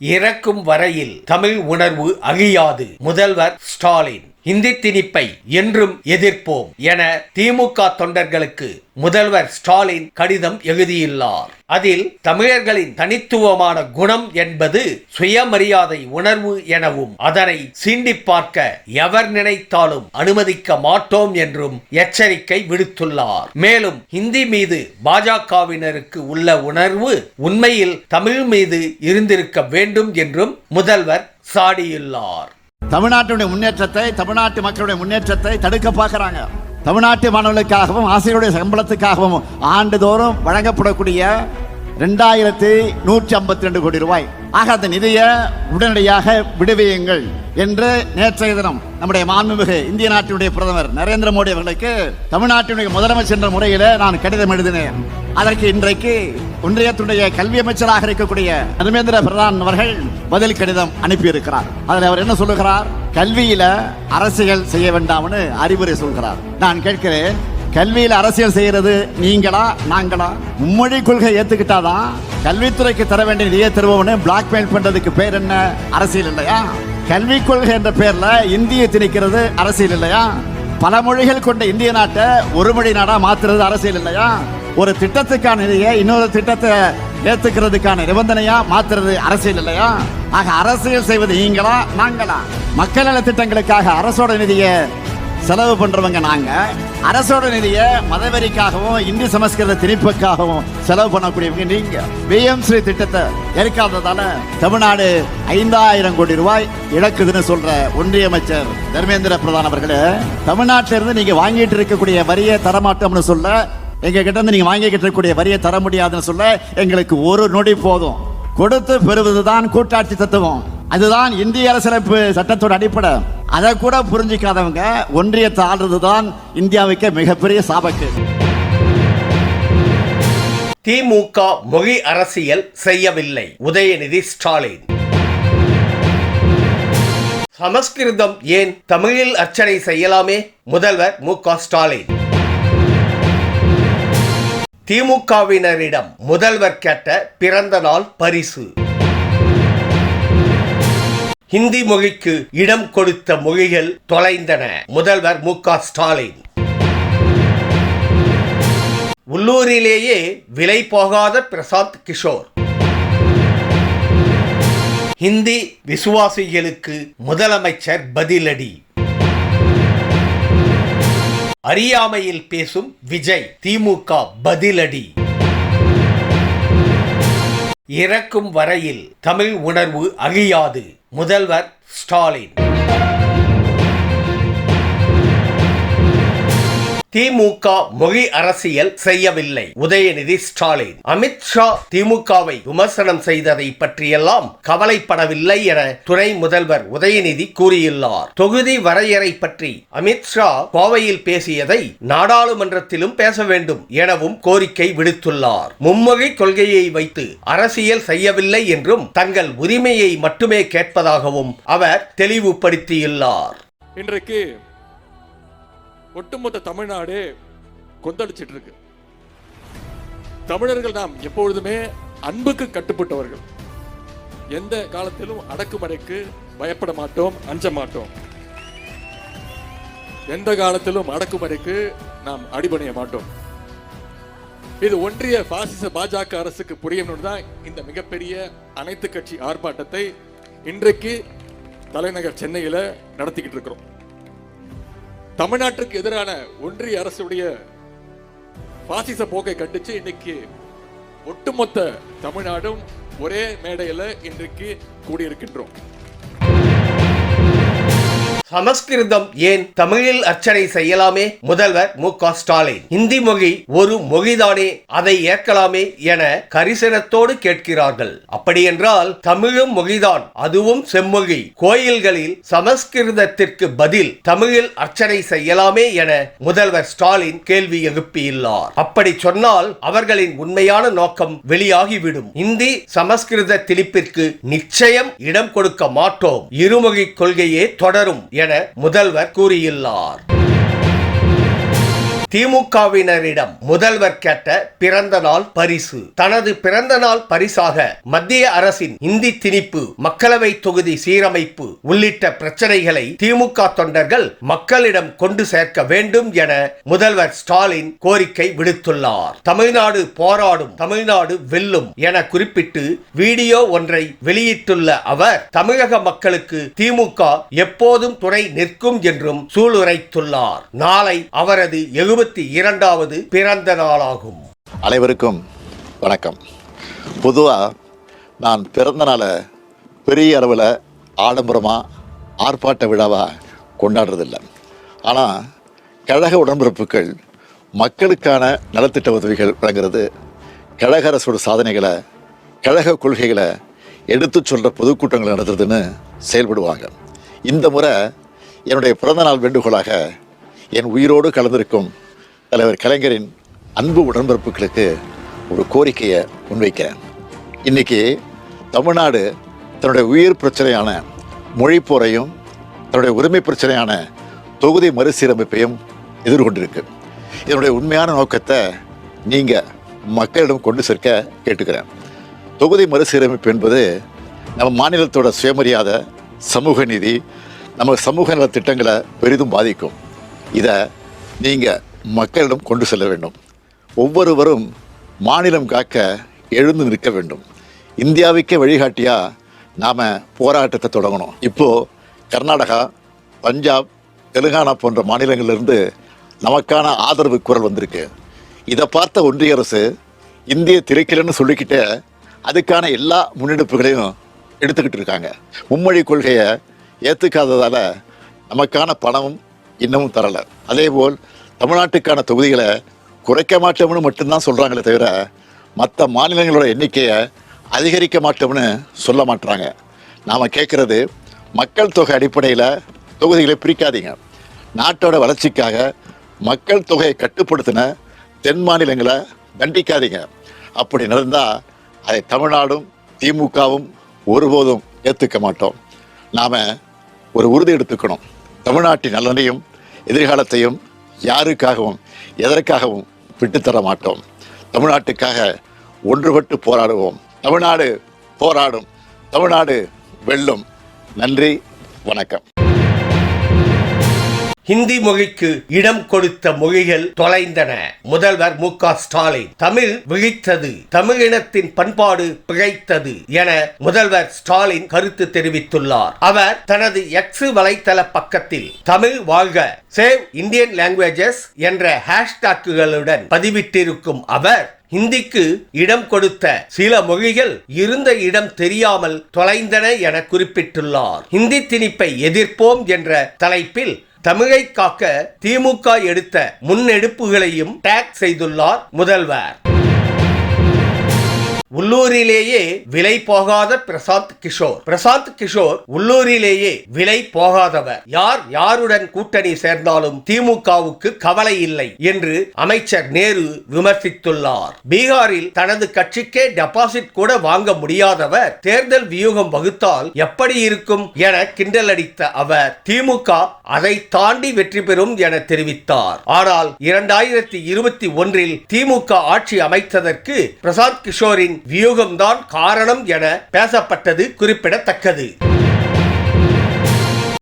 இறக்கும் வரையில் தமிழ் உணர்வு அழியாது. முதல்வர் ஸ்டாலின். இந்தி திணிப்பை என்றும் எதிர்ப்போம் என திமுக தொண்டர்களுக்கு முதல்வர் ஸ்டாலின் கடிதம் எழுதியுள்ளார். அதில் தமிழர்களின் தனித்துவமான குணம் என்பது சுயமரியாதை உணர்வு எனவும் அதனை சீண்டி பார்க்க எவர் நினைத்தாலும் அனுமதிக்க மாட்டோம் என்றும் எச்சரிக்கை விடுத்துள்ளார். மேலும் ஹிந்தி மீது பாஜகவினருக்கு உள்ள உணர்வு உண்மையில் தமிழ் மீது இருந்திருக்க வேண்டும் என்றும் முதல்வர் சாடியுள்ளார். தமிழ்நாட்டுடைய முன்னேற்றத்தை தமிழ்நாட்டு மக்களுடைய முன்னேற்றத்தை தடுக்க பார்க்குறாங்க. தமிழ்நாட்டு மாணவர்களுக்காகவும் ஆசிரியருடைய சம்பளத்துக்காகவும் ஆண்டுதோறும் வழங்கப்படக்கூடிய ரெண்டாயிரத்தி நூற்றி ஐம்பத்தி ரெண்டு கோடி ரூபாய். ஆக அந்த நிதியை உடனடியாக விடுவியுங்கள் என்று நேற்றைய தினம் நம்முடைய மாண்புமிகு இந்திய நாட்டினுடைய பிரதமர் நரேந்திர மோடி அவர்களுக்கு தமிழ்நாட்டினுடைய முதலமைச்சர் என்ற முறையில் நான் கடிதம் எழுதினேன். அதற்கு இன்றைக்கு ஒன்றியத்துடைய கல்வி அமைச்சராக இருக்கக்கூடிய தர்மேந்திர பிரதான் அவர்கள் பதில் கடிதம் அனுப்பியிருக்கிறார். அதில் அவர் என்ன சொல்லுகிறார்? கல்வியில அரசியல் செய்ய வேண்டாம்னு அறிவுரை சொல்கிறார். நான் கேட்கிறேன் கல்வியில் அரசியல் செய்கிறது நீங்களா நாங்களா? மும்மொழி கொள்கை ஏற்றுக்கிட்டாதான் கல்வித்துறைக்கு தர வேண்டிய நிதியை தருவோம்னு பிளாக்மெயில் பண்ணுறதுக்கு பேர் என்ன? அரசியல் இல்லையா? கல்விக் கொள்கை என்ற பேரில் இந்தியை திணிக்கிறது அரசியல் இல்லையா? பல மொழிகள் கொண்ட இந்திய நாட்டை ஒரு மொழி நாடாக மாற்றுறது அரசியல் இல்லையா? ஒரு திட்டத்துக்கான நிதியை இன்னொரு திட்டத்தை ஏற்றுக்கிறதுக்கான நிபந்தனையாக மாற்றுறது அரசியல் இல்லையா? ஆக அரசியல் செய்வது நீங்களா நாங்களா? மக்கள் நல திட்டங்களுக்காக அரசோட நிதியை செலவு பண்ணுறவங்க நாங்கள் அரசோட நிதியை மதவெறிக்காகவும் இந்தி சமஸ்கிருத திணிப்புக்காகவும் செலவு பண்ணக்கூடியவங்க நீங்க. பிஎம்ஸ்ரீ திட்டத்தை ஏற்காததால தமிழ்நாடு ஐந்தாயிரம் கோடி ரூபாய் இழக்குதுன்னு சொல்ற ஒன்றிய அமைச்சர் தர்மேந்திர பிரதான் அவர்களே தமிழ்நாட்டில இருந்து நீங்க வாங்கிட்டு இருக்கக்கூடிய வரியை தரமாட்டோம்னு சொல்ல எங்க கிட்ட இருந்து நீங்க வாங்கிக்கிட்டு இருக்கக்கூடிய வரியை தர முடியாதுன்னு சொல்ல எங்களுக்கு ஒரு நொடி போதும். கொடுத்து பெறுவதுதான் கூட்டாட்சி தத்துவம். அதுதான் இந்திய அரசியலமைப்பு சட்டத்தோட அடிப்படை. அதை கூட புரிஞ்சிக்காதவங்க ஒன்றியத்தை ஆள்றதுதான் இந்தியாவுக்கு மிகப்பெரிய சாபக்கு. திமுக மொழி அரசியல் செய்யவில்லை. உதயநிதி ஸ்டாலின். சமஸ்கிருதம் ஏன் தமிழில் அர்ச்சனை செய்யலாமே? முதல்வர் மு க ஸ்டாலின். திமுகவினரிடம் முதல்வர் கேட்ட பிறந்த நாள் பரிசு. ஹிந்தி மொழிக்கு இடம் கொடுத்த மொழிகள் தொலைந்தன. முதல்வர் மு க ஸ்டாலின். உள்ளூரிலேயே விலை போகாத பிரசாந்த் கிஷோர். ஹிந்தி விசுவாசிகளுக்கு முதலமைச்சர் பதிலடி. அறியாமையில் பேசும் விஜய் திமுக பதிலடி. இறக்கும் வரையில் தமிழ் உணர்வு அழியாது. முதல்வர் ஸ்டாலின். திமுக மொழி அரசியல் செய்யவில்லை. உதயநிதி ஸ்டாலின். அமித்ஷா திமுகவை விமர்சனம் செய்ததை பற்றியெல்லாம் கவலைப்படவில்லை என துணை முதல்வர் உதயநிதி கூறியுள்ளார். தொகுதி வரையறை பற்றி அமித்ஷா கோவையில் பேசியதை நாடாளுமன்றத்திலும் பேச வேண்டும் எனவும் கோரிக்கை விடுத்துள்ளார். மும்மொழி கொள்கையை வைத்து அரசியல் செய்யவில்லை என்றும் தங்கள் உரிமையை மட்டுமே கேட்பதாகவும் அவர் தெளிவுபடுத்தியுள்ளார். இன்றைக்கு ஒட்டுமொத்த தமிழ்நாடு கொந்தளிச்சிட்டு இருக்கு தமிழர்கள் நாம் எப்பொழுதுமே அன்புக்கு கட்டுப்பட்டவர்கள். எந்த காலத்திலும் அடக்குமுறைக்கு பயப்பட மாட்டோம் அஞ்ச மாட்டோம். எந்த காலத்திலும் அடக்குமுறைக்கு நாம் அடிபணிய மாட்டோம். இது ஒன்றிய பாசிச பாஜக அரசுக்கு புரியணும்னு தான் இந்த மிகப்பெரிய அனைத்து கட்சி ஆர்ப்பாட்டத்தை இன்றைக்கு தலைநகர் சென்னையில் நடத்திக்கிட்டு இருக்கிறோம். தமிழ்நாட்டுக்கு எதிரான ஒன்றிய அரசுடைய பாசிச போக்கை கண்டிச்சு இன்னைக்கு ஒட்டுமொத்த தமிழ்நாடும் ஒரே மேடையில இன்றைக்கு கூடியிருக்கின்றோம். சமஸ்கிருதம் ஏன் தமிழில் அர்ச்சனை செய்யலாமே? முதல்வர் மு க ஸ்டாலின். இந்தி மொழி ஒரு மொழிதானே அதை ஏற்கலாமே என கரிசனத்தோடு கேட்கிறார்கள். அப்படியென்றால் தமிழும் மொழிதான் அதுவும் செம்மொழி. கோயில்களில் சமஸ்கிருதத்திற்கு பதில் தமிழில் அர்ச்சனை செய்யலாமே என முதல்வர் ஸ்டாலின் கேள்வி எழுப்பியுள்ளார். அப்படி சொன்னால் அவர்களின் உண்மையான நோக்கம் வெளியாகிவிடும். இந்தி சமஸ்கிருத திணிப்பிற்கு நிச்சயம் இடம் கொடுக்க மாட்டோம். இருமொழி கொள்கையே தொடரும் என முதல்வர் கூறியுள்ளார். திமுகவினரிடம் முதல்வர் கேட்ட பிறந்த நாள் பரிசு. தனது பிறந்த நாள் பரிசாக மத்திய அரசின் இந்தி திணிப்பு மக்களவை தொகுதி சீரமைப்பு உள்ளிட்ட பிரச்சனைகளை திமுக தொண்டர்கள் மக்களிடம் கொண்டு சேர்க்க வேண்டும் என முதல்வர் ஸ்டாலின் கோரிக்கை விடுத்துள்ளார். தமிழ்நாடு போராடும் தமிழ்நாடு வெல்லும் என குறிப்பிட்டு வீடியோ ஒன்றை வெளியிட்டுள்ள அவர் தமிழக மக்களுக்கு திமுக எப்போதும் துணை நிற்கும் என்றும் சூளுரைத்துள்ளார். நாளை அவரது எழுபத்தி இரண்டாவது பிறந்த நாளாகும். அனைவருக்கும் வணக்கம். பொதுவாக நான் பிறந்த நாளை பெரிய அளவில் ஆடம்பரமாக ஆர்ப்பாட்ட விழாவாக கொண்டாடுறதில்லை. ஆனால் கழக உடன்பிறப்புகள் மக்களுக்கான நலத்திட்ட உதவிகள் வழங்குறது கழக அரசோட சாதனைகளை கழக கொள்கைகளை எடுத்துச் சொல்கிற பொதுக்கூட்டங்கள் நடத்துறதுன்னு செயல்படுவாங்க. இந்த முறை என்னுடைய பிறந்தநாள் வேண்டுகோளாக என் உயிரோடு கலந்திருக்கும் தலைவர் கலைஞரின் அன்பு உடன்பிறப்புகளுக்கு ஒரு கோரிக்கையை முன்வைக்கிறேன். இன்னைக்கு தமிழ்நாடு தன்னுடைய உயிர் பிரச்சனையான மொழிப்போரையும் தன்னுடைய உரிமை பிரச்சனையான தொகுதி மறுசீரமைப்பையும் எதிர்கொண்டிருக்கு. இதனுடைய உண்மையான நோக்கத்தை நீங்கள் மக்களிடம் கொண்டு சேர்க்க கேட்டுக்கிறேன். தொகுதி மறுசீரமைப்பு என்பது நம்ம மாநிலத்தோட சுயமரியாதை சமூக நீதி நம்ம சமூக நல திட்டங்களை பெரிதும் பாதிக்கும். இதை நீங்கள் மக்களிடம் கொண்டு செல்ல வேண்டும். ஒவ்வொருவரும் மாநிலம் காக்க எழுந்து நிற்க வேண்டும். இந்தியாவுக்கே வழிகாட்டியாக நாம் போராட்டத்தை தொடங்கணும். இப்போது கர்நாடகா பஞ்சாப் தெலுங்கானா போன்ற மாநிலங்களிலிருந்து நமக்கான ஆதரவு குரல் வந்திருக்கு. இதை பார்த்த ஒன்றிய அரசு இந்திய திரைக்கலன்னு சொல்லிக்கிட்டே அதுக்கான எல்லா முன்னெடுப்புகளையும் எடுத்துக்கிட்டு இருக்காங்க. மும்மொழி கொள்கையை ஏற்றுக்காததால் நமக்கான பணமும் இன்னமும் தரலை. அதேபோல் தமிழ்நாட்டுக்கான தொகுதிகளை குறைக்க மாட்டோம்னு மட்டும்தான் சொல்கிறாங்களே தவிர மற்ற மாநிலங்களோட எண்ணிக்கையை அதிகரிக்க மாட்டோம்னு சொல்ல மாட்டுறாங்க நாம் கேட்குறது மக்கள் தொகை அடிப்படையில் தொகுதிகளை பிரிக்காதீங்க. நாட்டோட வளர்ச்சிக்காக மக்கள் தொகையை கட்டுப்படுத்தின தென் மாநிலங்களை தண்டிக்காதீங்க. அப்படி நடந்தால் அதை தமிழ்நாடும் திமுகவும் ஒருபோதும் ஏற்றுக்க மாட்டோம். நாம் ஒரு உறுதி எடுத்துக்கணும். தமிழ்நாட்டின் நலனையும் எதிர்காலத்தையும் யாருக்காகவும் எதற்காகவும் விட்டுத்தர மாட்டோம். தமிழ்நாட்டுக்காக ஒன்றுபட்டு போராடுவோம். தமிழ்நாடு போராடும். தமிழ்நாடு வெல்லும். நன்றி. வணக்கம். ஹிந்தி மொழிக்கு இடம் கொடுத்த மொழிகள் தொலைந்தன. முதல்வர் மு க. ஸ்டாலின் தமிழ் விழித்தது தமிழினத்தின் பண்பாடு பிழைத்தது என முதல்வர் ஸ்டாலின் கருத்து தெரிவித்துள்ளார். அவர் தனது எக்ஸ் வலைத்தள பக்கத்தில் தமிழ் வாழ்க சேவ் இந்தியன் லாங்குவேஜஸ் என்ற ஹேஷ்டாக்குகளுடன் பதிவிட்டிருக்கும் அவர் ஹிந்திக்கு இடம் கொடுத்த சில மொழிகள் இருந்த இடம் தெரியாமல் தொலைந்தன என குறிப்பிட்டுள்ளார். ஹிந்தி திணிப்பை எதிர்ப்போம் என்ற தலைப்பில் தமிழை காக்க திமுக எடுத்த முன்னெடுப்புகளையும் டேக் செய்துள்ளார் முதல்வர். உள்ளூரிலேயே விலை போகாத பிரசாந்த் கிஷோர். பிரசாந்த் கிஷோர் உள்ளூரிலேயே விலை போகாதவர். யார் யாருடன் கூட்டணி சேர்ந்தாலும் திமுகவுக்கு கவலை இல்லை என்று அமைச்சர் நேரு விமர்சித்துள்ளார். பீகாரில் தனது கட்சிக்கே டெபாசிட் கூட வாங்க முடியாதவர். தேர்தல் வியூகம் வகுத்தால் எப்படி இருக்கும் என கிண்டல் அடித்த அவர் திமுக அதை தாண்டி வெற்றி பெறும் என தெரிவித்தார். ஆனால் இரண்டாயிரத்தி இருபத்தி ஒன்றில் திமுக ஆட்சி அமைத்ததற்கு பிரசாந்த் கிஷோரின் வியூகம்தான் காரணம் என பேசப்பட்டது குறிப்பிடத்தக்கது.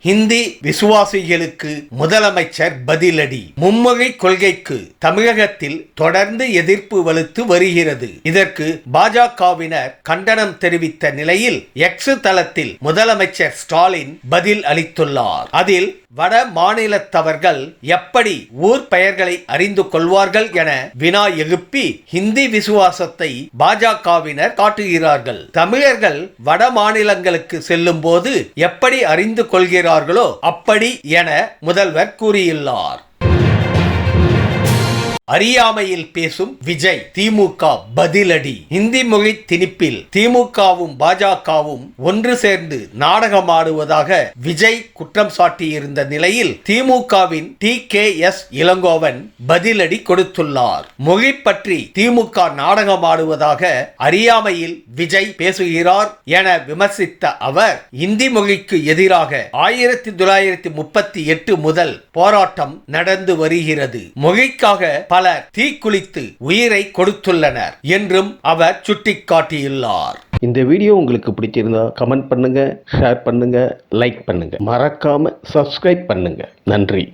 ஹிந்தி விசுவாசிகளுக்கு முதலமைச்சர் பதிலடி. மும்மொழி கொள்கைக்கு தமிழகத்தில் தொடர்ந்து எதிர்ப்பு வலுத்து வருகிறது. இதற்கு பாஜகவினர் கண்டனம் தெரிவித்த நிலையில் எக்ஸ் தளத்தில் முதலமைச்சர் ஸ்டாலின் பதில் அளித்துள்ளார். அதில் வட மாநிலத்தவர்கள் எப்படி ஊர் பெயர்களை அறிந்து கொள்வார்கள் என வினா எழுப்பி ஹிந்தி விசுவாசத்தை பாஜகவினர் காட்டுகிறார்கள். தமிழர்கள் வட மாநிலங்களுக்கு செல்லும் போது எப்படி அறிந்து கொள்கிறார்களோ அப்படி என முதல்வர் கூறியுள்ளார். அறியாமையில் பேசும் விஜய் திமுக பதிலடி. இந்தி மொழி திணிப்பில் திமுகவும் பாஜகவும் ஒன்று சேர்ந்து நாடகமாடுவதாக விஜய் குற்றம் சாட்டியிருந்த நிலையில் திமுகவின் டி கே எஸ் இளங்கோவன் பதிலடி கொடுத்துள்ளார். மொழி பற்றி திமுக நாடகமாடுவதாக அறியாமையில் விஜய் பேசுகிறார் என விமர்சித்த அவர் இந்தி மொழிக்கு எதிராக ஆயிரத்தி தொள்ளாயிரத்தி முப்பத்தி எட்டு முதல் போராட்டம் நடந்து வருகிறது. மொழிக்காக பலர் தீக்குளித்து உயிரை கொடுத்துள்ளனர் என்றும் அவர் சுட்டிக்காட்டியுள்ளார். இந்த வீடியோ உங்களுக்கு பிடிச்சிருந்தா கமெண்ட் பண்ணுங்க ஷேர் பண்ணுங்க லைக் பண்ணுங்க. மறக்காம சப்ஸ்கிரைப் பண்ணுங்க. நன்றி.